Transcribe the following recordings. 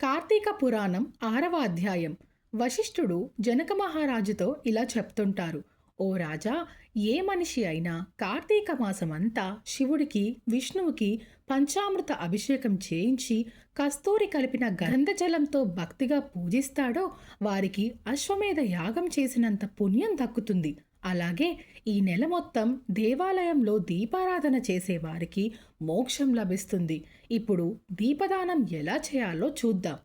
కార్తీక పురాణం ఆరవ అధ్యాయం. వశిష్ఠుడు జనక మహారాజుతో ఇలా చెప్తుంటారు. ఓ రాజా ఏ మనిషి అయినా కార్తీక మాసమంతా శివుడికి విష్ణువుకి పంచామృత అభిషేకం చేయించి కస్తూరి కలిపిన గంధజలంతో భక్తిగా పూజిస్తాడో వారికి అశ్వమేధ యాగం చేసినంత పుణ్యం దక్కుతుంది. అలాగే ఈ నెల మొత్తం దేవాలయంలో దీపారాధన చేసేవారికి మోక్షం లభిస్తుంది. ఇప్పుడు దీపదానం ఎలా చేయాలో చూద్దాం.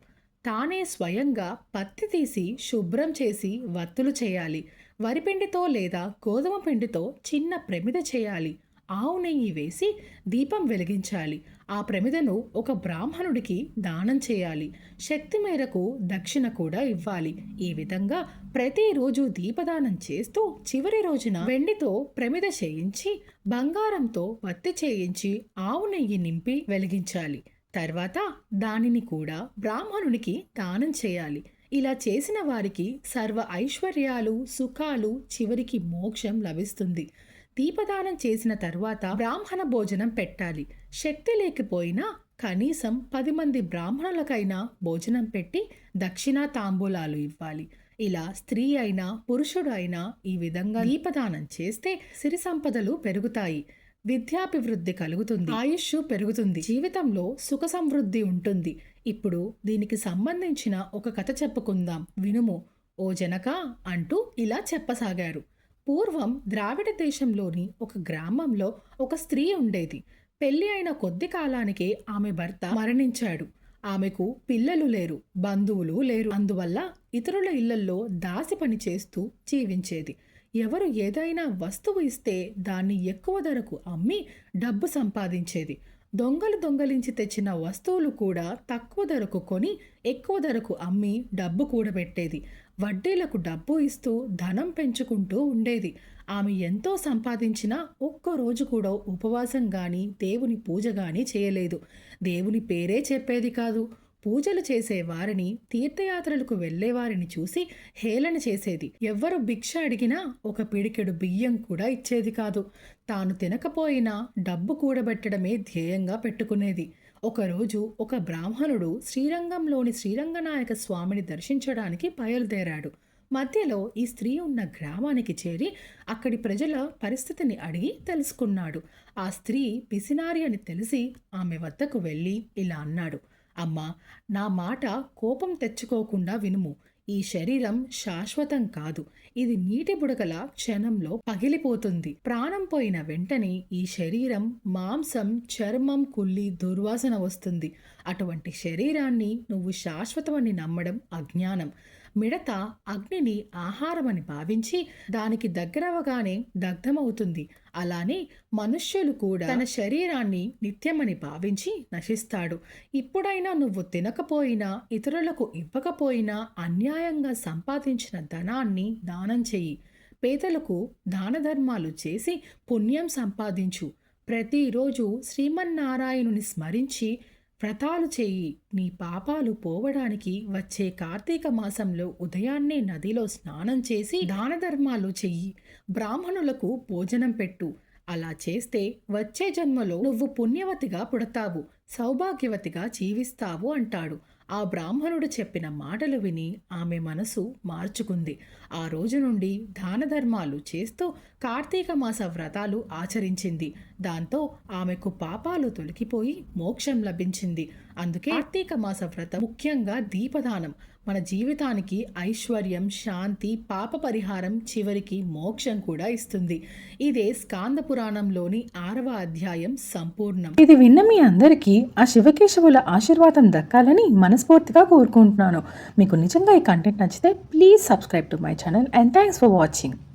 తానే స్వయంగా పత్తి తీసి శుభ్రం చేసి వత్తులు చేయాలి. వరిపిండితో లేదా గోధుమ పిండితో చిన్న ప్రమిద చేయాలి. ఆవు నెయ్యి వేసి దీపం వెలిగించాలి. ఆ ప్రమిదను ఒక బ్రాహ్మణుడికి దానం చేయాలి. శక్తి మేరకు దక్షిణ కూడా ఇవ్వాలి. ఈ విధంగా ప్రతిరోజు దీపదానం చేస్తూ చివరి రోజున వెండితో ప్రమిద చేయించి బంగారంతో వత్తి చేయించి ఆవు నెయ్యి నింపి వెలిగించాలి. తర్వాత దానిని కూడా బ్రాహ్మణునికి దానం చేయాలి. ఇలా చేసిన వారికి సర్వ ఐశ్వర్యాలు సుఖాలు చివరికి మోక్షం లభిస్తుంది. దీపదానం చేసిన తర్వాత బ్రాహ్మణ భోజనం పెట్టాలి. శక్తి లేకపోయినా కనీసం పది మంది బ్రాహ్మణులకైనా భోజనం పెట్టి దక్షిణ తాంబూలాలు ఇవ్వాలి. ఇలా స్త్రీ అయినా పురుషుడు అయినా ఈ విధంగా దీపదానం చేస్తే సిరి సంపదలు పెరుగుతాయి. విద్యాభివృద్ధి కలుగుతుంది. ఆయుష్ పెరుగుతుంది. జీవితంలో సుఖ సమృద్ధి ఉంటుంది. ఇప్పుడు దీనికి సంబంధించిన ఒక కథ చెప్పుకుందాం. వినుము. ఓ జనక అంటూ ఇలా చెప్పసాగారు. పూర్వం ద్రావిడ దేశంలోని ఒక గ్రామంలో ఒక స్త్రీ ఉండేది. పెళ్ళి అయిన కొద్ది కాలానికే ఆమె భర్త మరణించాడు. ఆమెకు పిల్లలు లేరు బంధువులు లేరు. అందువల్ల ఇతరుల ఇళ్ళల్లో దాసి పని చేస్తూ జీవించేది. ఎవరు ఏదైనా వస్తువు ఇస్తే దాన్ని ఎక్కువ ధరకు అమ్మి డబ్బు సంపాదించేది. దొంగలు దొంగలించి తెచ్చిన వస్తువులు కూడా తక్కువ ధరకు కొని ఎక్కువ ధరకు అమ్మి డబ్బు కూడబెట్టేది. వడ్డీలకు డబ్బు ఇస్తూ ధనం పెంచుకుంటూ ఉండేది. ఆమె ఎంతో సంపాదించినా ఒక్క రోజు కూడా ఉపవాసం గాని దేవుని పూజ గాని చేయలేదు. దేవుని పేరే చెప్పేది కాదు. పూజలు చేసేవారిని తీర్థయాత్రలకు వెళ్ళేవారిని చూసి హేళన చేసేది. ఎవ్వరు భిక్ష అడిగినా ఒక పిడికెడు బియ్యం కూడా ఇచ్చేది కాదు. తాను తినకపోయినా డబ్బు కూడబెట్టడమే ధ్యేయంగా పెట్టుకునేది. ఒకరోజు ఒక బ్రాహ్మణుడు శ్రీరంగంలోని శ్రీరంగనాయక స్వామిని దర్శించడానికి బయలుదేరాడు. మధ్యలో ఈ స్త్రీ ఉన్న గ్రామానికి చేరి అక్కడి ప్రజల పరిస్థితిని అడిగి తెలుసుకున్నాడు. ఆ స్త్రీ పిసినారి అని తెలిసి ఆమె వద్దకు వెళ్ళి ఇలా అన్నాడు. అమ్మా నా మాట కోపం తెచ్చుకోకుండా వినుము. ఈ శరీరం శాశ్వతం కాదు. ఇది నీటి బుడగల క్షణంలో పగిలిపోతుంది. ప్రాణం పోయిన వెంటనే ఈ శరీరం మాంసం చర్మం కుళ్ళి దుర్వాసన వస్తుంది. అటువంటి శరీరాన్ని నువ్వు శాశ్వతమని నమ్మడం అజ్ఞానం. మిడత అగ్నిని ఆహారమని భావించి దానికి దగ్గరవగానే దగ్ధమవుతుంది. అలానే మనుష్యులు కూడా తన శరీరాన్ని నిత్యమని భావించి నశిస్తాడు. ఇప్పుడైనా నువ్వు తినకపోయినా ఇతరులకు ఇవ్వకపోయినా అన్యాయంగా సంపాదించిన ధనాన్ని దానం చెయ్యి. పేదలకు దాన ధర్మాలు చేసి పుణ్యం సంపాదించు. ప్రతిరోజు శ్రీమన్నారాయణుని స్మరించి వ్రతాలు చేయి. నీ పాపాలు పోవడానికి వచ్చే కార్తీక మాసంలో ఉదయాన్నే నదిలో స్నానం చేసి దాన ధర్మాలు చెయ్యి. బ్రాహ్మణులకు భోజనం పెట్టు. అలా చేస్తే వచ్చే జన్మలో నువ్వు పుణ్యవతిగా పుడతావు. సౌభాగ్యవతిగా జీవిస్తావు అంటాడు. ఆ బ్రాహ్మణుడు చెప్పిన మాటలు విని ఆమె మనసు మార్చుకుంది. ఆ రోజు నుండి దాన ధర్మాలు చేస్తూ కార్తీక మాస వ్రతాలు ఆచరించింది. దాంతో ఆమెకు పాపాలు తొలగిపోయి మోక్షం లభించింది. అందుకే కార్తీక మాస వ్రతం ముఖ్యంగా దీపదానం. మన జీవితానికి ఐశ్వర్యం శాంతి పాప పరిహారం చివరికి మోక్షం కూడా ఇస్తుంది. ఇదే స్కాంద పురాణంలోని ఆరవ అధ్యాయం సంపూర్ణం. ఇది విన్న మీ అందరికీ ఆ శివకేశవుల ఆశీర్వాదం దక్కాలని మనస్ఫూర్తిగా కోరుకుంటున్నాను. మీకు నిజంగా ఈ కంటెంట్ నచ్చితే please subscribe to my channel and thanks for watching